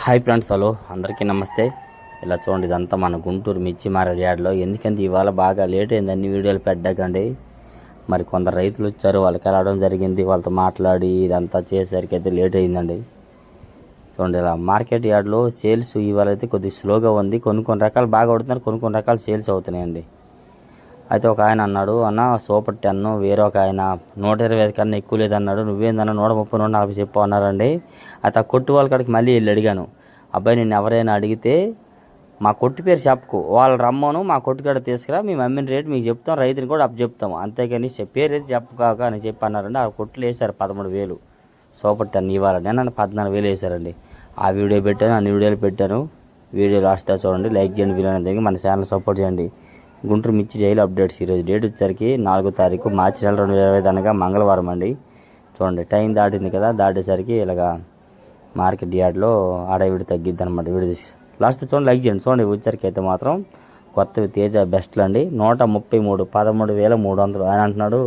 Hi friends hello. అందరికీ నమస్తే. ఇలా చూడండి ఇదంతా మన గుంటూరు మిర్చి మారేడు యార్డ్లో. ఎందుకంటే ఇవాళ బాగా లేట్ అయిందని వీడియోలు పెట్టకండి. మరి కొందరు రైతులు వచ్చారు వాళ్ళకి వెళ్ళడం జరిగింది వాళ్ళతో మాట్లాడి ఇదంతా చేసేసరికి అయితే లేట్ అయిందండి. చూడండి ఇలా మార్కెట్ యార్డ్లో సేల్స్ ఇవాళ అయితే కొద్దిగా స్లోగా ఉంది. కొన్ని కొన్ని రకాలు బాగా అవుతున్నారు కొన్ని కొన్ని రకాలు సేల్స్ అవుతున్నాయండి. అయితే ఒక ఆయన అన్నాడు అన్న సూపర్ టెన్ వేరే ఒక ఆయన. నూట ఇరవై ఐదు కన్నా ఎక్కువ లేదన్నాడు. నువ్వేందన్న నూట ముప్పై నూట నలభై చెప్పు అన్నారండి. అయితే ఆ కొట్టు వాళ్ళ కాడికి మళ్ళీ వెళ్ళి అడిగాను. అబ్బాయి నేను ఎవరైనా అడిగితే మా కొట్టు పేరు చెప్పకు. వాళ్ళు రమ్మను మా కొట్టు కాడ తీసుకురా మేము అమ్మిన రేటు మీకు చెప్తాం రైతుని కూడా అప్పు చెప్తాం అంతేకాని చె- పేరు అయితే చెప్పకాక అని చెప్పి అన్నారండి. ఆ కొట్లు వేశారు పదమూడు వేలు. సూపర్ టెన్ ఇవ్వాలండి. నేను పద్నాలుగు వేలు వేశారండి. ఆ వీడియో పెట్టాను అన్ని వీడియోలు పెట్టాను. వీడియో లాస్ట్ చూడండి. లైక్ చేయండి వీడియో అనేది. మన ఛానల్ సపోర్ట్ చేయండి. గుంటూరు మిర్చి జైలు అప్డేట్స్ ఈరోజు డేట్ వచ్చేసరికి నాలుగో తారీఖు మార్చి నెల రెండు వేల ఇరవై ఐదు అనగా మంగళవారం అండి. చూడండి టైం దాటింది కదా దాటేసరికి ఇలాగా మార్కెట్ యార్డ్లో ఆడవిడి తగ్గిద్ది అనమాట విడి లాస్ట్ చూడండి లైక్ చేయండి. చూడండి వచ్చరికి అయితే మాత్రం కొత్తవి తేజ బెస్ట్లు అండి. నూట ముప్పై మూడు పదమూడు వేల మూడు వందలు. ఆయన అంటున్నాడు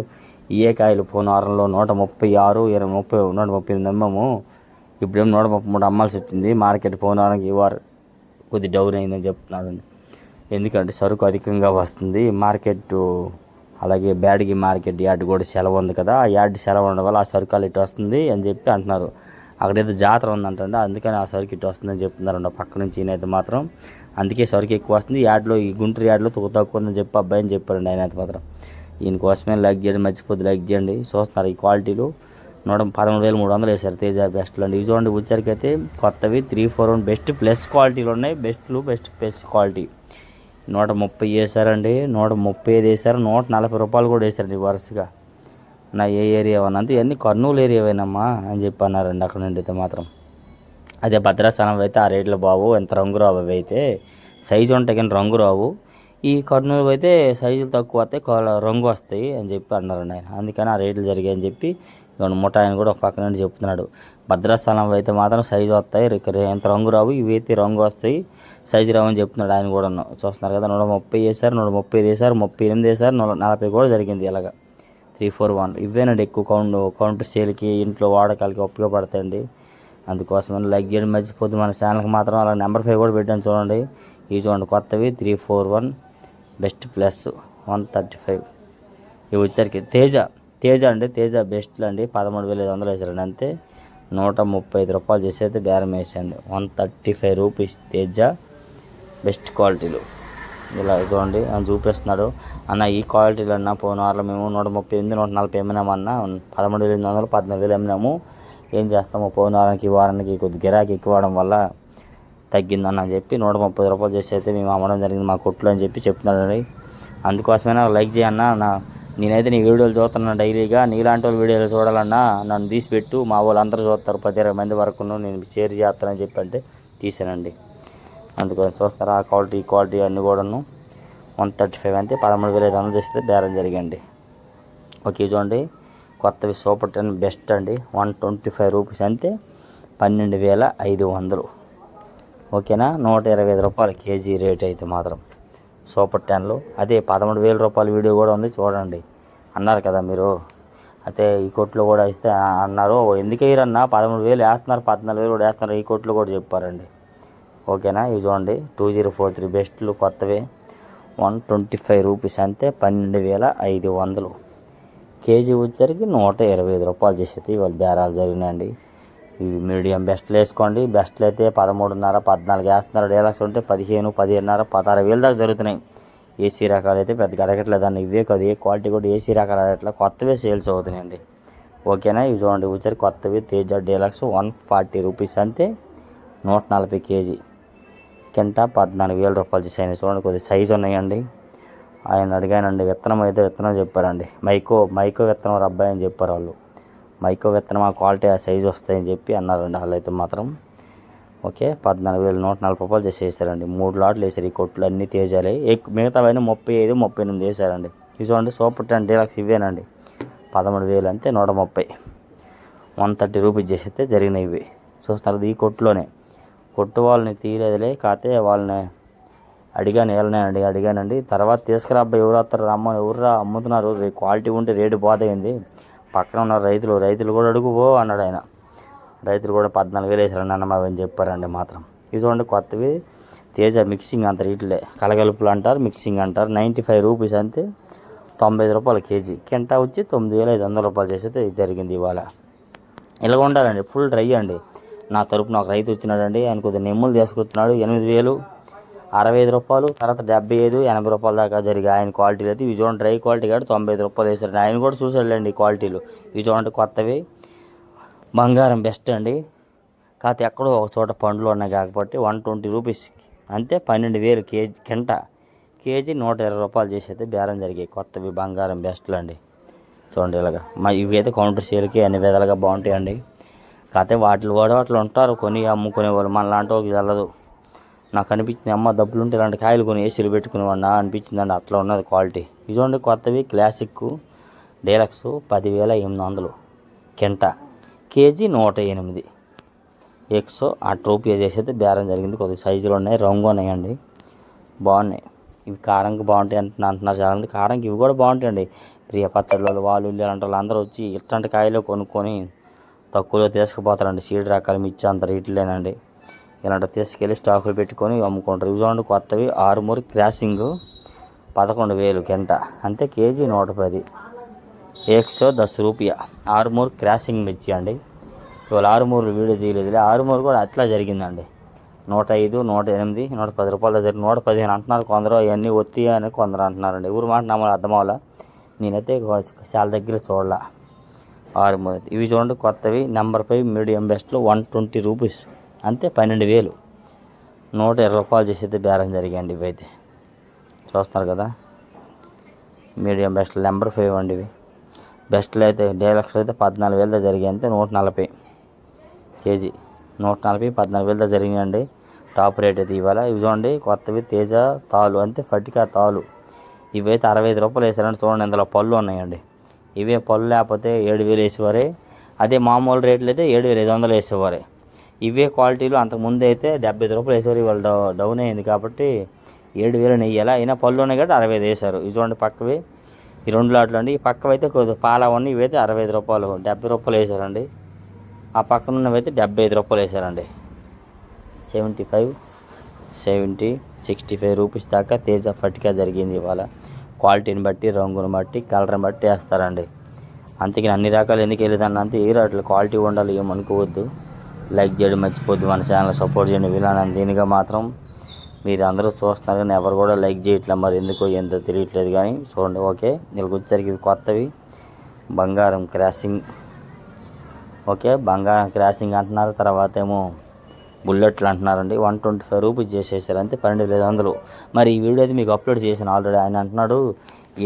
ఏ కాయలు పోను వారంలో నూట ముప్పై ఆరు ఇరవై ముప్పై నూట ముప్పై ఎనిమిది అమ్మాము. ఇప్పుడేమో నూట ముప్పై మూడు అమ్మాల్సి వచ్చింది. మార్కెట్ పోను వారం ఈ వారం కొద్ది డౌన్ అయిందని చెప్తున్నాడండి. ఎందుకంటే సరుకు అధికంగా వస్తుంది. మార్కెట్ అలాగే బ్యాడ్గి మార్కెట్ యార్డ్ కూడా సెలవు ఉంది కదా ఆ యార్డ్ సెలవు ఉండడం వల్ల ఆ సరుకు ఇటు వస్తుంది అని చెప్పి అంటున్నారు. అక్కడ ఏదో జాతర ఉందంటే అందుకని ఆ సరుకు ఇటు వస్తుందని చెప్తున్నారండి పక్క నుంచి ఈయనైతే మాత్రం. అందుకే సరుకు ఎక్కువ వస్తుంది. యార్డ్లో ఈ గుంటూరు యార్డ్లో తక్కువ తక్కువ ఉందని చెప్పి అబ్బాయి అని చెప్పారండి ఆయన అయితే మాత్రం. ఈయన కోసమే లైక్ చేయండి మర్చిపోద్దు లైక్ చేయండి. చూస్తున్నారు ఈ క్వాలిటీలు. నూట పదమూడు వేల మూడు వందలు వేశారు తేజ బెస్ట్లు అండి. ఇవి చూడండి వచ్చేసరికి అయితే కొత్తవి three four one best plus క్వాలిటీలు ఉన్నాయి. బెస్ట్లు బెస్ట్ ప్లస్ క్వాలిటీ. నూట ముప్పై వేసారండి నూట ముప్పై ఐదు వేసారు నూట నలభై రూపాయలు కూడా వేసారండి వరుసగా. నా ఏ ఏరియా అన్నది ఇవన్నీ కర్నూలు ఏరియావేనమ్మా అని చెప్పి అన్నారండి అక్కడ నుండి అయితే మాత్రం. అదే భద్రాసనం అయితే ఆ రేట్లు బావు ఎంత రంగు రావు అవి అయితే. సైజు ఉంటాయి కానీ రంగు రావు. ఈ కర్నూలు అయితే సైజులు తక్కువ వస్తాయి రంగు వస్తాయి అని చెప్పి అన్నారు ఆయన. అందుకని ఆ రేట్లు జరిగాయి అని చెప్పి ఇవన్న ముఠ ఆయన కూడా ఒక పక్క నుండి చెప్తున్నాడు. భద్రాస్థలం అయితే మాత్రం సైజు వస్తాయి ఎంత రంగు రావు ఇవి అయితే రంగు వస్తాయి సైజు రావు అని చెప్తున్నాడు ఆయన కూడా చూస్తున్నారు కదా నూట ముప్పై వేసారు నూట ముప్పై ఐదు వేసారు ముప్పై ఎనిమిది వేసారు నూట నలభై కూడా జరిగింది ఇలాగ. Three four one. ఇవేనండి ఎక్కువ కౌంట్ కౌంటర్ సేల్కి ఇంట్లో వాడకాలకి ఉపయోగపడతాయండి. అందుకోసమని లైక్ చేయడం మర్చిపోద్దు. మన ఛానల్కి మాత్రం అలా నెంబర్ ఫైవ్ కూడా పెట్టాను చూడండి. ఇవి చూడండి కొత్తవి three four one. Best plus one thirty five. ఇవి వచ్చరికి తేజ తేజ అండి తేజ బెస్ట్లు అండి. పదమూడు వేల ఐదు వందలు వేసారండి అంతే. నూట ముప్పై ఐదు రూపాయలు చేసి అయితే బేరం వేసండి. One thirty five rupees Teja best క్వాలిటీలు. ఇలా చూడండి అని చూపిస్తున్నాడు. అన్న ఈ క్వాలిటీలు అన్న పోయిన వారంలో మేము నూట ముప్పై ఎనిమిది నూట నలభై అమ్మినామన్న పదమూడు వేల ఎనిమిది వందలు పద్నాలుగు వేలు అమ్మినాము ఏం చేస్తాము పోయిన వారానికి ఈ వారానికి కొద్ది గిరాకీ ఎక్కువ వల్ల తగ్గిందని అని చెప్పి నూట ముప్పై రూపాయలు చేసి అయితే మేము అమ్మడం జరిగింది మా కొట్లో అని చెప్పి చెప్తున్నాడు అందుకోసమైనా లైక్ చేయన్న నా నేనైతే నీ వీడియోలు చూస్తున్నాను డైలీగా నీలాంటి వాళ్ళు వీడియోలు చూడాలన్నా నన్ను తీసిపెట్టు మా వాళ్ళు అందరూ చూస్తారు పది ఇరవై మంది వరకు నేను షేర్ చేస్తానని చెప్పి అంటే తీసానండి. అందుకని చూస్తారా ఆ క్వాలిటీ క్వాలిటీ అన్నీ కూడాను వన్ థర్టీ ఫైవ్ అంతే పదమూడు వేల ఐదు వందలు చేస్తే బేరం జరిగండి. ఓకే చూడండి కొత్తవి సూపర్ టెన్ బెస్ట్ అండి వన్ ట్వంటీ ఫైవ్ రూపీస్ అంతే పన్నెండు వేల ఐదు వందలు. ఓకేనా? నూట ఇరవై ఐదు రూపాయలు కేజీ రేట్ అయితే మాత్రం. సూపర్ టెన్లో. అదే పదమూడు వేల రూపాయల వీడియో కూడా ఉంది చూడండి. అన్నారు కదా మీరు. అయితే ఈ కొట్లో కూడా ఇస్తే అన్నారు. ఎందుకు వేయరన్నా? పదమూడు వేలు వేస్తున్నారు పద్నాలుగు వేలు కూడా వేస్తున్నారు. ఈ కొట్లో కూడా చెప్పారండి. ఓకేనా? ఇవి చూడండి. టూ జీరో ఫోర్ త్రీ బెస్ట్లు కొత్తవే. వన్ ట్వంటీ ఫైవ్ రూపీస్ అంతే పన్నెండు వేల ఐదు వందలు. కేజీ వచ్చేసరికి నూట ఇరవై ఐదు రూపాయలు చేసేది. ఇవాళ బేరాలు జరిగినాయండి. ఇవి మీడియం బెస్ట్లు వేసుకోండి. బెస్ట్లు అయితే పదమూడున్నర పద్నాలుగు వేస్తున్నారు. డీలక్స్ ఉంటే పదిహేను పదిహేనున్నర పదహారు వేలు దాకా జరుగుతున్నాయి. ఏసీ రకాలు అయితే పెద్దగా అడగట్లేదండి. ఇవే కాదు ఏ క్వాలిటీ కూడా ఏసీ రకాలు అడగట్లేదు కొత్తవే సేల్స్ అవుతున్నాయండి. ఓకేనా? ఇవి చూడండి వచ్చారు కొత్తవి. Teja deluxe one forty rupees అంతే. నూట నలభై కేజీ. కింట పద్నాలుగు వేల రూపాయలు చేసాయి చూడండి కొద్ది సైజు ఉన్నాయండి. ఆయన అడిగానండి విత్తనం అయితే విత్తనం చెప్పారండి. మైకో మైకో విత్తనం రబ్బాయి అని చెప్పారు వాళ్ళు. మైకో విత్తనం ఆ క్వాలిటీ ఆ సైజు వస్తాయని చెప్పి అన్నారండి వాళ్ళు అయితే మాత్రం ఓకే పద్నాలుగు వేలు నూట నలభై రూపాయలు చేసేసారండి మూడు లాట్లు వేసారు ఈ కొట్లు అన్నీ తేజాలి. ఎక్కువ మిగతావన్నీ ముప్పై ఐదు ముప్పై ఎనిమిది వేసారండి. చూసుకోండి సూపర్ టెన్ డీలక్స్ ఇవేనండి. పదమూడు వేలు అంతే నూట ముప్పై. వన్ థర్టీ రూపీస్ చేసేస్తే జరిగినాయి ఇవి. చూస్తున్నారు ఈ కొట్టులోనే కొట్టు వాళ్ళని తీరేదిలే కాకపోతే వాళ్ళని అడిగాను వెళ్ళనే అడిగానండి. తర్వాత తీసుకురా అబ్బాయి ఎవరు వస్తారు రమ్మని ఎవరు అమ్ముతున్నారు. క్వాలిటీ ఉంటే రేటు బాధ అయింది పక్కన ఉన్న రైతులు రైతులు కూడా అడుగుపో అన్నాడు ఆయన. రైతులు కూడా పద్నాలుగు వేలు వేసారండి అన్న అవి అని చెప్పారండి మాత్రం. ఇది చూడండి కొత్తవి. తేజ మిక్సింగ్ అంత ఇట్లే కలగలుపులు అంటారు మిక్సింగ్ అంటారు. నైంటీ ఫైవ్ రూపీస్ అంతే. తొంభై ఐదు రూపాయలు కేజీ. కింటా వచ్చి తొమ్మిది వేల ఐదు వందల రూపాయలు చేసేది జరిగింది ఇవాళ. ఇలా ఉండాలండి. ఫుల్ డ్రై అండి. నా తరపున ఒక రైతు వచ్చినాడండి. ఆయన కొద్దిగా నెమ్ములు తీసుకొస్తున్నాడు. ఎనిమిది వేలు. అరవై ఐదు రూపాయలు తర్వాత డెబ్బై ఐదు ఎనభై రూపాయల దాకా జరిగి ఆయన క్వాలిటీలు అయితే ఇవి చూడండి డ్రై క్వాలిటీ కాదు తొంభై ఐదు రూపాయలు వేసారు ఆయన కూడా చూసాడులేండి క్వాలిటీలు. ఇవి చూడండి కొత్తవి. బంగారం బెస్ట్ అండి. కాకపోతే ఎక్కడో ఒక చోట పండ్లు ఉన్నాయి కాకపోతే వన్ ట్వంటీ రూపీస్. అంతే పన్నెండు వేలు కేజీ కింట. కేజీ నూట ఇరవై రూపాయలు చేసేది బేరం జరిగాయి. కొత్తవి బంగారం బెస్ట్లు అండి. చూడండి ఇలాగా. మా ఇవి అయితే కౌంటర్ సేల్కి అన్ని విధాలుగా బాగుంటాయండి. కాకపోతే వాటిలో కూడా వాటిలో ఉంటారు. కొని అమ్ముకునే వాళ్ళు మన లాంటి వాళ్ళకి వెళ్ళదు నాకు అనిపించింది అమ్మ డబ్బులు ఉంటే ఇలాంటి కాయలు కొని ఏసీలు పెట్టుకునేవాడినా అనిపించిందండి. అట్లా ఉన్నది క్వాలిటీ ఇదిగోండి కొత్తవి క్లాసిక్ డీలక్స్ పదివేల ఎనిమిది వందలు కింట. కేజీ నూట ఎనిమిది. ఎక్సో ఆ ట్రోపీ చేసేది బేరం జరిగింది. కొద్దిగా సైజులు ఉన్నాయి రంగు ఉన్నాయండి. బాగున్నాయి. ఇవి కారంకి బాగుంటాయి అంటున్నా అంటున్నారు చాలా కారంకి ఇవి కూడా బాగుంటాయండి. ప్రియ పచ్చళ్ళు వాళ్ళు ఇలాంటి అలాంటి వాళ్ళు అందరూ వచ్చి ఇట్లాంటి కాయలు కొనుక్కొని తక్కువలో తీసుకుపోతారండి. సీడ్ రకాలు మిర్చి అంత రేట్లేనండి. ఇలాంటి తీసుకెళ్ళి స్టాకులు పెట్టుకొని అమ్ముకుంటారు. ఇవి చూడండి కొత్తవి. ఆరుమూరు క్రాసింగ్ పదకొండు వేలు గంట. అంతే కేజీ నూట పది ఎక్సో దశ దస్ రూపాయ. ఆరుమూరు క్రాసింగ్ మిర్చి అండి. ఇవాళ ఆరుమూరు వీడియో తీయలేదు ఆరుమూరు కూడా అట్లా జరిగిందండి. నూట ఐదు నూట ఎనిమిది నూట పది రూపాయలు జరిగింది నూట పదిహేను అంటున్నారు కొందరు. అవన్నీ ఒత్తి అని కొందరు అంటున్నారండి. ఎవరు మాట నమ్మని అర్థం అవ్వాలా? నేనైతే చాలా దగ్గర చూడాల. ఆరుమూరు ఇవి చూడండి కొత్తవి. నెంబర్ ఫైవ్ మీడియం బెస్ట్లో వన్ ట్వంటీ రూపీస్ అంతే పన్నెండు వేలు. నూట ఇరవై రూపాయలు చేసేది బేరం జరిగాయండి ఇవైతే చూస్తున్నారు కదా? మీడియం బెస్ట్ నెంబర్ ఫైవ్ అండి ఇవి. బెస్ట్లో అయితే డీలక్స్ అయితే పద్నాలుగు వేలతో జరిగాయి అంతే నూట నలభై కేజీ. నూట నలభై పద్నాలుగు వేలతో జరిగాయండి. టాప్ రేట్ అయితే ఇవాళ. ఇవి చూడండి కొత్తవి తేజ తాలు అంతే ఫటికా తాలు. ఇవైతే అరవై ఐదు రూపాయలు వేసారండి చూడండి ఇందులో పళ్ళు ఉన్నాయండి. ఇవే పళ్ళు లేకపోతే ఏడు వేలు వేసేవారే. అదే మామూలు రేట్లు అయితే ఏడు వేల ఐదు వందలు వేసేవారే. ఇవే క్వాలిటీలు అంతకుముందు అయితే డెబ్బై ఐదు రూపాయలు వేసేవారు ఇవాళ డౌ- డౌన్ అయింది కాబట్టి ఏడు వేలు నెయ్యాలా? అయినా పళ్ళు ఉన్నాయి కాబట్టి అరవై ఐదు వేశారు. ఇవి చూడండి పక్కవి. ఈ రెండు లాట్లు అండి. ఈ పక్కవి అయితే ఉన్నాయి పాలవన్నీ ఇవైతే అరవై ఐదు రూపాయలు డెబ్బై రూపాయలు వేశారండి. ఆ పక్కన ఉన్నవైతే డెబ్బై ఐదు రూపాయలు వేశారండి. Seventy five seventy sixty five rupees దాకా తేజ ఫటికా జరిగింది ఇవాళ. క్వాలిటీని బట్టి రంగుని బట్టి కలర్ని బట్టి వేస్తారండి. అంతేకి అన్ని రకాలు ఎందుకు వెళ్ళేదాన్ని అంతే ఏ రాట్లు క్వాలిటీ ఉండాలి ఏమనుకోవద్దు లైక్ చేయడం మర్చిపోద్దు మన ఛానల్ సపోర్ట్ చేయండి. వీళ్ళని దీనిగా మాత్రం మీరు అందరూ చూస్తున్నారు కానీ ఎవరు కూడా లైక్ చేయట్లే మరి ఎందుకో ఎంతో తెలియట్లేదు కానీ చూడండి ఓకే. వీళ్ళకి వచ్చేసరికి ఇవి కొత్తవి. బంగారం క్రాసింగ్ ఓకే. బంగారం క్రాసింగ్ అంటున్నారు తర్వాత ఏమో బుల్లెట్లు అంటున్నారండి. వన్ ట్వంటీ ఫైవ్ రూపీస్ చేసేసారు అంతే పన్నెండు ఐదు వందలు. మరి ఈ వీడియో అయితే మీకు అప్లోడ్ చేశాను ఆల్రెడీ. ఆయన అంటున్నాడు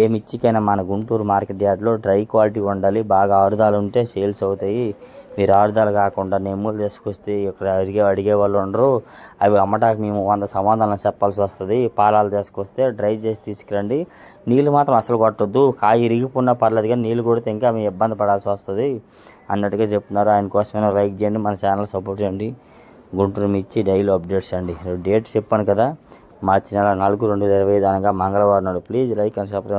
ఏ మిర్చికైనా మన గుంటూరు మార్కెట్ యార్డ్లో డ్రై క్వాలిటీ ఉండాలి బాగా ఆరుదాలు ఉంటే సేల్స్ అవుతాయి. మీరు ఆరుదాలు కాకుండా నెమ్ములు తీసుకొస్తే ఇక్కడ అడిగే అడిగే వాళ్ళు ఉండరు. అవి అమ్మటానికి మేము వంద సమాధానం చెప్పాల్సి వస్తుంది. పాలాలు తీసుకొస్తే డ్రై చేసి తీసుకురండి. నీళ్ళు మాత్రం అసలు కొట్టొద్దు. కాయ ఇరిగిపోయినా పర్లేదు కానీ నీళ్ళు కొడితే ఇంకా మేము ఇబ్బంది పడాల్సి వస్తుంది. అన్నట్టుగా చెప్తున్నారు. ఆయన కోసమైనా లైక్ చేయండి మన ఛానల్ సపోర్ట్ చేయండి. గుంటూరు మిర్చి డైలీ అప్డేట్స్ అండి. డేట్ చెప్పాను కదా మార్చి నెల నాలుగు రెండు వేల ఇరవై ఐదు అనగా మంగళవారం నాడు. Please like and subscribe